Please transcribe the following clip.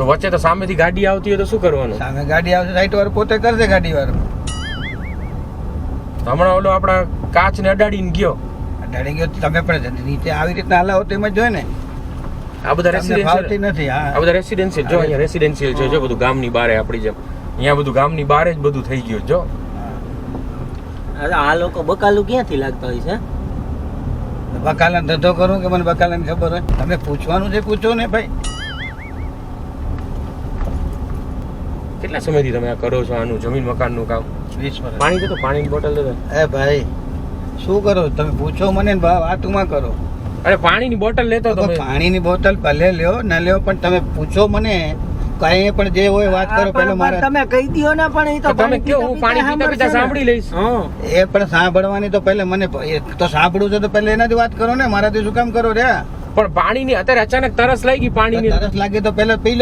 તો વચ્ચે તો સામેથી ગાડી આવતી હોય તો શું કરવાનું? સામે ગાડી આવશે રાઈટ વાર પોતે કરશે ગાડી વાર હમણાં ઓલો આપણા કાચને અડાડીને ગયો. અડાડી ગયો તો તમે પણ નીચે આવી રીતના હલાવો તો એમ જ જોઈએ ને. આ બધા રેસિડેન્શિયલ નથી આ બધા રેસિડેન્શિયલ જો અહીંયા રેસિડેન્શિયલ છે જો બધું ગામની બારે આપણી જેમ. અહીંયા બધું ગામની બારે જ બધું થઈ ગયું જો. અરે આ લોકો બકાલું ક્યાંથી લાગતા હોય છે? બકાલાનો ધંધો કરું કે મને બકાલાની ખબર હોય? તમે પૂછવાનું છે પૂછો ને ભાઈ. કેટલા સમયથી તમે આ કરો છો આનું જમીન મકાનનું કામ? વીસ વર્ષ. પાણી પાણીની બોટલ દેતો એ ભાઈ શું કરો? તમે પૂછો મને ને ભાવ વાતુમાં કરો. અરે પાણીની બોટલ લેતો તો તમે. પાણીની બોટલ ભલે લ્યો ના લ્યો પણ તમે પૂછો મને. કઈ પણ જે હોય વાત કરો પેલો મારે તમે કહી દો ને પણ એ તો તમે કયો હું પાણી પીતા પીતા સાંભળી લઈશ. એ પણ સાંભળવાની તો પહેલે મને તો સાંભળવું છે તો પહેલે એનાથી વાત કરો ને મારાથી શું કામ કરો રે પણ પાણીની અત્યારે અચાનક તરસ લાગી પાણીની. તરસ લાગે તો પહેલા પી